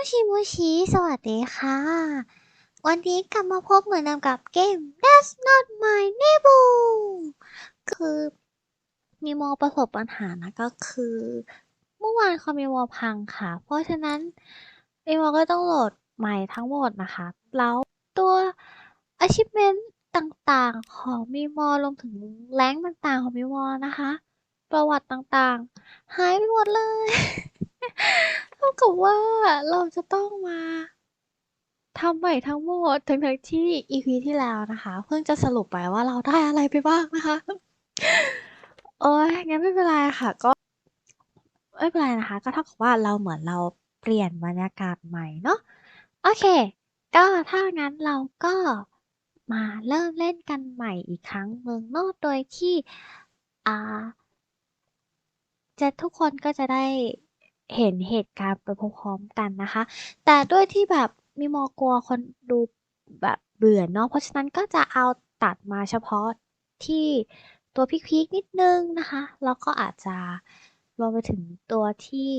มูชิมูชิสวัสดีค่ะ วันนี้กลับมาพบเหมือนเดิมกับเกม That's not my neighbor คือมีโมประสบปัญหานะก็คือ เมื่อวานคอมมีโมพังค่ะ เพราะฉะนั้นมีโมก็ต้องโหลดใหม่ทั้งหมดนะคะ แล้วตัว achievement ต่างๆ ของมีโมรวมถึงแรงต่างๆ ของมีโมนะคะ ประวัติต่างๆ หายไปหมดเลย เท่ากับว่าเราจะต้องมาทำใหม่ทั้งหมดทั้งทั้งที่ EP ที่แล้วนะคะ เพิ่งจะสรุปไปว่าเราได้อะไรไปบ้างนะคะ โอ้ยงั้นไม่เป็นไรค่ะ ก็ไม่เป็นไรนะคะ ก็เท่ากับว่าเราเหมือนเราเปลี่ยนบรรยากาศใหม่เนาะโอเค ก็ถ้างั้นเราก็มาเริ่มเล่นกันใหม่อีกครั้งหนึ่งนอะโดยที่อ่าจะทุกคนก็จะได้ เห็นเหตุการณ์ไปพร้อมๆกันนะคะ แต่ด้วยที่แบบมีมอกลัวคนดูแบบเบื่อเนาะเพราะฉะนั้นก็จะเอาตัดมาเฉพาะที่ตัวพีคๆนิดนึงนะคะ แล้วก็อาจจะรวมไปถึงตัวที่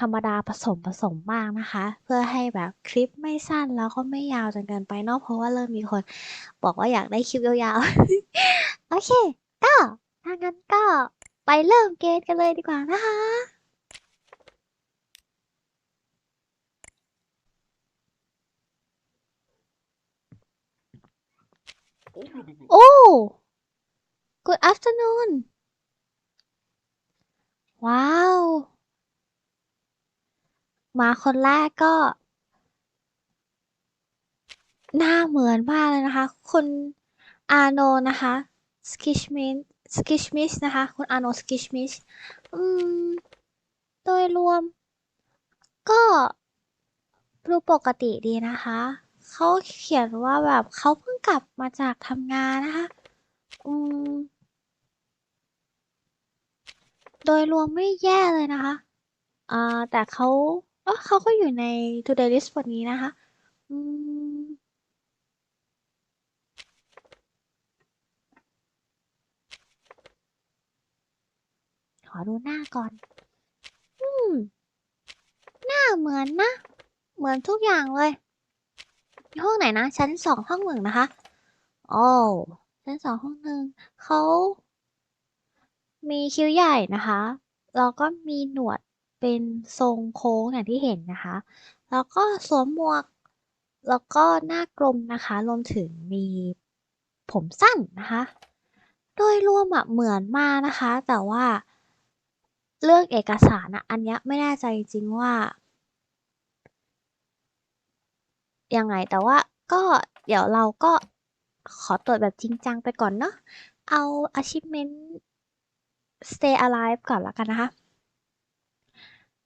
ธรรมดาผสมผสมบ้างนะคะ เพื่อให้แบบคลิปไม่สั้นแล้วก็ไม่ยาวจนเกินไปเนาะเพราะว่าเริ่มมีคน บอกว่าอยากได้คลิปยาวๆ โอเค ก็ถ้างั้นก็ไปเริ่มเกมกันเลยดีกว่านะคะ โอ้ good afternoon ว้าวมาคนแรกก็ หน้าเหมือนมากเลยนะคะ คุณอาโนนะคะสกิชมิสสกิชมิสนะคะ คุณอาโนสกิชมิสอืม โดยรวม ก็ดูปกติดีนะคะ เขาเขียนว่าแบบเขาเพิ่งกลับมาจากทำงานนะคะ อืม โดยรวมไม่แย่เลยนะคะอ่าแต่เขาเออเขาก็อยู่ใน today list วันนี้นะคะ อืมขอดูหน้าก่อน อืม หน้าเหมือนนะ เหมือนทุกอย่างเลย ห้องไหนนะ ชั้นสองห้องหนึ่งนะคะ โอ้ชั้นสองห้องหนึ่งเขามีคิ้วใหญ่นะคะ แล้วก็มีหนวดเป็นทรงโค้งอย่างที่เห็นนะคะ แล้วก็สวมหมวก แล้วก็หน้ากลมนะคะ รวมถึงมีผมสั้นนะคะ โดยรวมอะเหมือนมากนะคะ แต่ว่าเรื่องเอกสารอะอันนี้ไม่แน่ใจจริงว่า ยังไง แต่ว่าก็เดี๋ยวเราก็ขอตรวจแบบจริงจังไปก่อนเนาะ เอา achievement stay alive ก่อนล้วกันนะคะ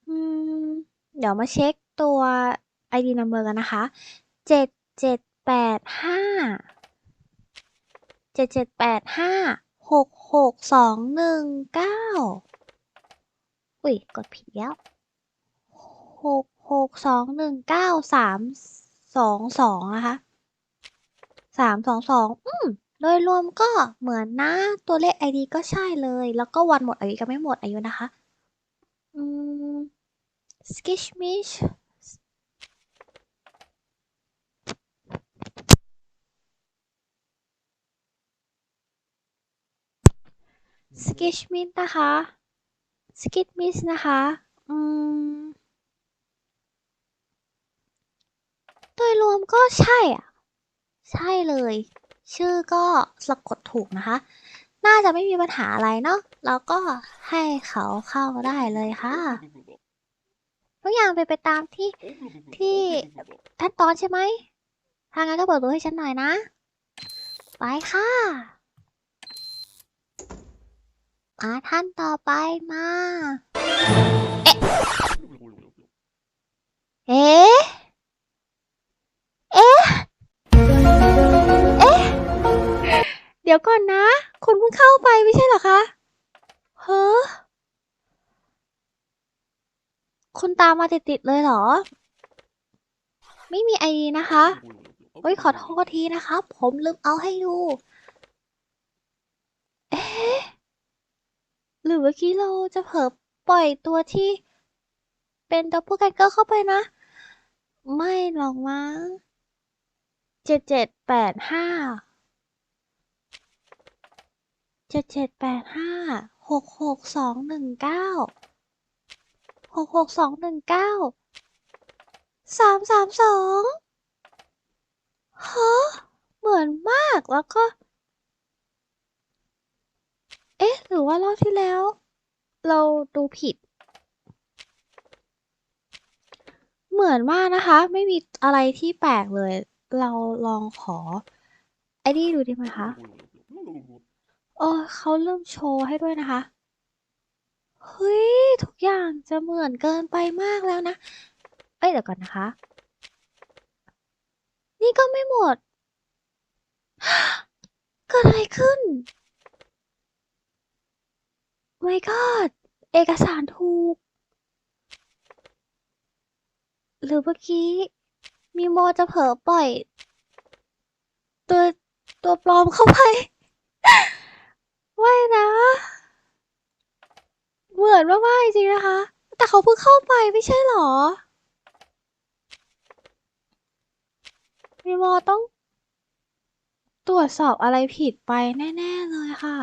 อืมเดี๋ยวมาเช็คตัว ID number กันนะคะ เจ็ดเจ็ดแปดห้า เจ็ดเจ็ดแปดห้า หกหกสองหนึ่งเก้าอุ้ย กดผิดแล้วหกหกสองหนึ่งเก้าสาม สองสองนะคะสามสองสองอืมโดยรวมก็เหมือนนะตัวเลข ID ก็ใช่เลย แล้วก็วันหมดอายุก็ไม่หมดอายุนะคะ อืม skishmish skishmish นะคะ skishmish นะคะ อืม ดยรวมก็ใช่อะ ใช่เลย ชื่อก็สะกดถูกนะคะ น่าจะไม่มีปัญหาอะไรเนาะแล้วก็ให้เขาเข้าได้เลยค่ะทุกอย่างเป็นไปตามที่ที่ขั้นตอนใช่ไหมถ้างั้นก็เปิดตัวให้ฉันหน่อยนะ ไปค่ะมาท่านต่อไปมา เอ๊ะเอ๊ะ เอ๊ะ เดี๋ยวก่อนนะ คุณเพิ่งเข้าไปไม่ใช่เหรอคะ เฮ้อ คุณตามมาติดๆเลยเหรอ ไม่มีไอดีนะคะ เฮ้ยขอโทษทีนะครับผมลืมเอาให้ดู เอ๊ะ หรือเมื่อกี้เราจะเผลอปล่อยตัวที่ เป็นดับเบิลแคนเกอร์เข้าไปนะ ไม่หรอกมั้ง จ็ดเจ็ดแปดห้าเจ็ดเจ็ดแปดห้าหกหกสองหนึ่งเก้าหกหกสองหนึ่งเก้าสามสามสองฮะเหมือนมากแล้วก็ เอ๊ะ หรือว่ารอบที่แล้ว เราดูผิด เหมือนมากนะคะ ไม่มีอะไรที่แปลกเลย เราลองขอ ไอ้นี่ดูดีไหมคะเออเขาเริ่มโชว์ให้ด้วยนะคะ เฮ้ย ทุกอย่างจะเหมือนเกินไปมากแล้วนะ เอ้ยเดี๋ยวก่อนนะคะ นี่ก็ไม่หมด เกิดอะไรขึ้น my god เอกสารถูก หรือเมื่อกี้ มีโมจะเผลอปล่อย ตัวตัวปลอมเข้าไปไม่นะ เหมือนมากๆจริงนะคะ แต่เขาเพิ่งเข้าไปไม่ใช่หรอ มีโมต้องตรวจสอบอะไรผิดไปแน่ ๆ เลยค่ะ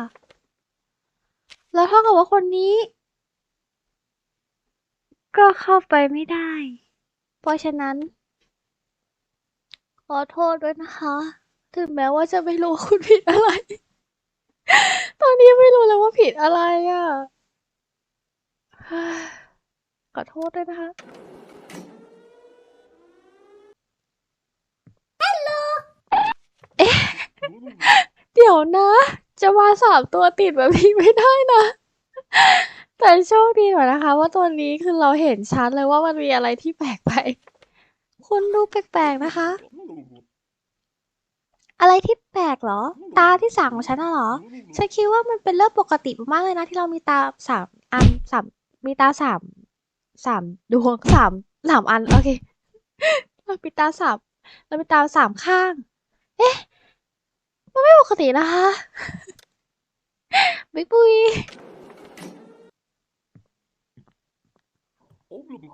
แล้วเท่ากับว่าคนนี้ ก็เข้าไปไม่ได้ เพราะฉะนั้น ขอโทษด้วยนะคะ ถึงแม้ว่าจะไม่รู้ว่าคุณผิดอะไร ตอนนี้ไม่รู้แล้วว่าผิดอะไรอะ ขอโทษด้วยนะคะเอ๊ะเดี๋ยวนะ จะมาสามตัวติดแบบนี้ไม่ได้นะ แต่โชคดีหน่อยนะคะ ว่าตัวนี้คือเราเห็นชัดเลยว่ามันมีอะไรที่แปลกไป คุณดูแปลกๆนะคะ อะไรที่แปลกเหรอ ตาที่สามของฉันน่ะเหรอ ฉันคิดว่ามันเป็นเรื่องปกติมากๆเลยนะ ที่เรามีตาสามอันสามมีตาสามสามดวงสามสามอัน โอเคเรามีตาสามเรามีตาสามข้าง เอ๊ะ มันไม่ปกตินะคะบิ๊กบุย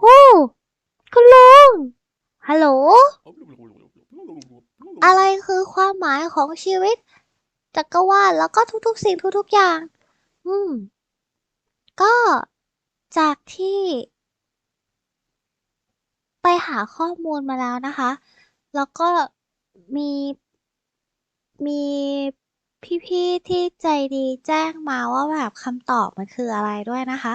โอ้คุณลุง ฮัลโหล อะไรคือความหมายของชีวิตจักรวาลแล้วก็ทุกๆสิ่งทุกๆอย่าง อืม ก็จากที่ ไปหาข้อมูลมาแล้วนะคะ แล้วก็มีมี พี่ๆที่ใจดีแจ้งมาว่าแบบคำตอบมันคืออะไรด้วยนะคะ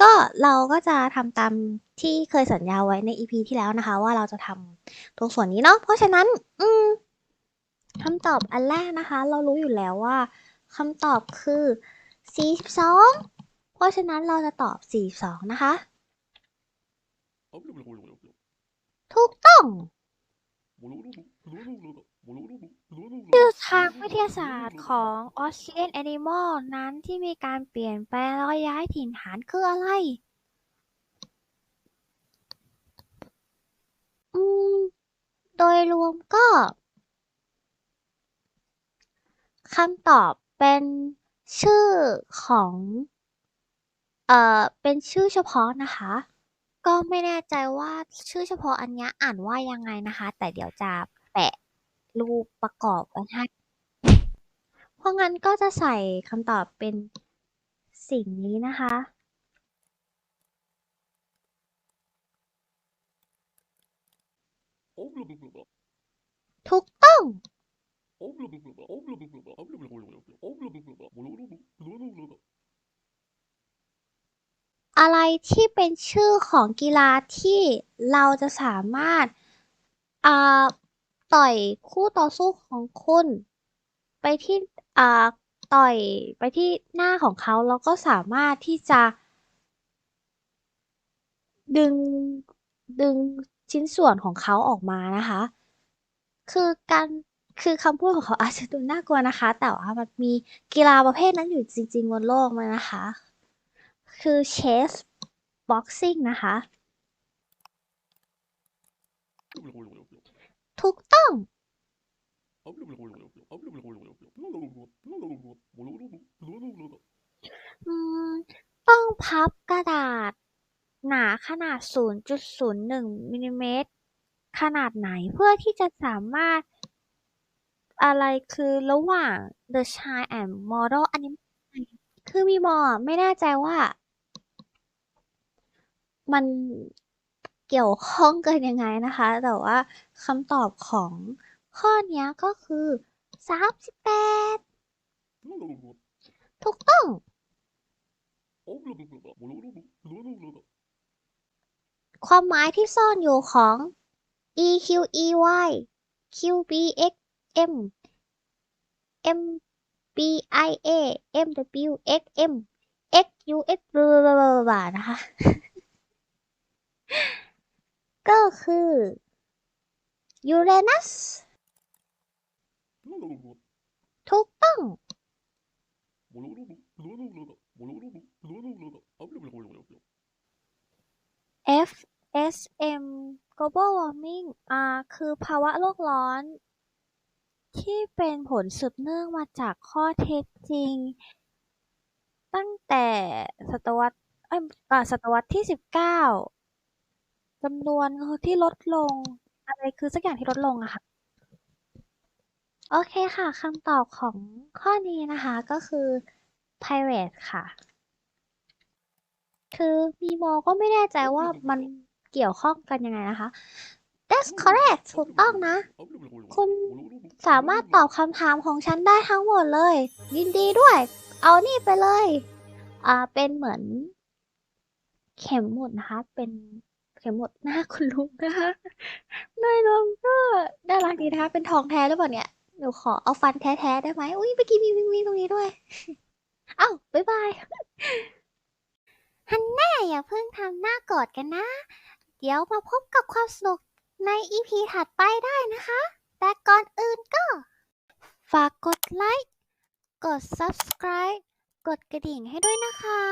ก็เราก็จะทำตามที่เคยสัญญาไว้ใน EP ที่แล้วนะคะ ว่าเราจะทำตรงส่วนนี้เนาะเพราะฉะนั้น อืมคำตอบอันแรกนะคะ เรารู้อยู่แล้วว่าคำตอบคือ 42 เพราะฉะนั้นเราจะตอบ 42 นะคะ ถูกต้อง ชื่อทางวิทยาศาสตร์ของ Australian Animal นั้นที่มีการเปลี่ยนแปลงแล้วก็ย้ายถิ่นฐานคืออะไร อืม โดยรวมก็คำตอบเป็นชื่อของ เอ่อ เป็นชื่อเฉพาะนะคะ ก็ไม่แน่ใจว่าชื่อเฉพาะอันนี้อ่านว่ายังไงนะคะ แต่เดี๋ยวจะแปะ รูปประกอบไว้ให้ เพราะงั้นก็จะใส่คำตอบเป็นสิ่งนี้นะคะ ถูกต้อง อะไรที่เป็นชื่อของกีฬาที่เราจะสามารถอ่า ต่อยคู่ต่อสู้ของคุณ ไปที่อ่าต่อยไปที่หน้าของเขาแล้วก็สามารถที่จะ ดึงดึงชิ้นส่วนของเขาออกมานะคะ คือการคือคำพูดของเขาอาจจะดูน่ากลัวนะคะ แต่ว่ามันมีกีฬาประเภทนั้นอยู่จริง ๆ บนโลกเลยนะคะ คือ chess boxing นะคะ ถูกต้อง อืม ต้องพับกระดาษ หนาขนาด 0.01มิลลิเมตรขนาดไหนเพื่อที่จะสามารถ อะไรคือระหว่าง The Child and Model อันนี้คือมีมอไม่แน่ใจว่า มัน เกี่ยวข้องกันยังไงนะคะ แต่ว่าคำตอบของข้อนี้ก็คือ 38 ถูกต้องความหมายที่ซ่อนอยู่ของ e q e y q b x m m b i a m w x m x u x บลาบลาบลานะคะ ก็ คือยูเรนัสถูกต้อง FSM global warming อ่าคือภาวะโลกร้อน ที่เป็นผลสืบเนื่องมาจากข้อเท็จจริง ตั้งแต่ศตวรรษเอ้ยอ่าศตวรรษที่ 19 จำนวนที่ลดลง อะไรคือสักอย่างที่ลดลงอะค่ะ โอเคค่ะคำตอบของข้อนี้นะคะก็คือ pirate ค่ะ คือมีมอก็ไม่แน่ใจว่ามันเกี่ยวข้องกันยังไงนะคะ That's correct ถูกต้องนะ คุณสามารถตอบคำถามของฉันได้ทั้งหมดเลย ยินดีด้วย เอานี่ไปเลย อ่า เป็นเหมือน เข็มหมุดนะคะ เป็น เข็มหมดหน้าคุณลุงนะคะโดยรวมก็น่ารักดีนะคะ เป็นทองแท้หรือเปล่าเนี่ยหนูขอเอาฟันแท้ๆได้ไหมอุ้ยเมื่อกี้มีวิงวิงตรงนี้ด้วย เอ้าบ๊ายบายฮันแน่อย่าเพิ่งทำหน้ากรธกันนะ เดี๋ยวมาพบกับความสนุกใน EP ถัดไปได้นะคะ แต่ก่อนอื่นก็ ฝากกดไลค์ กด subscribe กดกระดิ่งให้ด้วยนะคะ